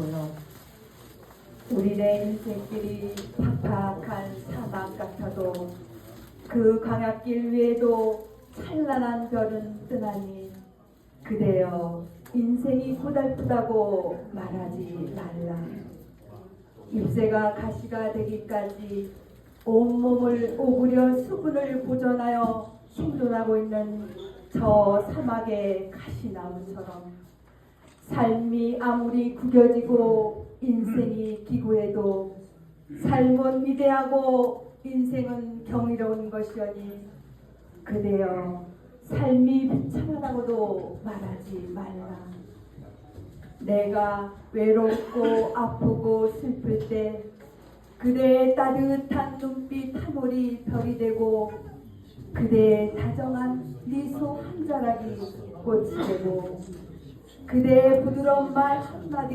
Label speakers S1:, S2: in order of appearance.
S1: 보여. 우리네 인생길이 팍팍한 사막 같아도 그 광야길 위에도 찬란한 별은 뜨나니 그대여 인생이 고달프다고 말하지 말라. 잎새가 가시가 되기까지 온몸을 오구려 수분을 보존하여 생존하고 있는 저 사막의 가시나무처럼 삶이 아무리 구겨지고 인생이 기구해도 삶은 위대하고 인생은 경이로운 것이오니 그대여 삶이 비참하다고도 말하지 말라. 내가 외롭고 아프고 슬플 때 그대의 따뜻한 눈빛 한 올이 별이 되고 그대의 다정한 미소 한 자락이 꽃이 되고 그대의 부드러운 말 한마디가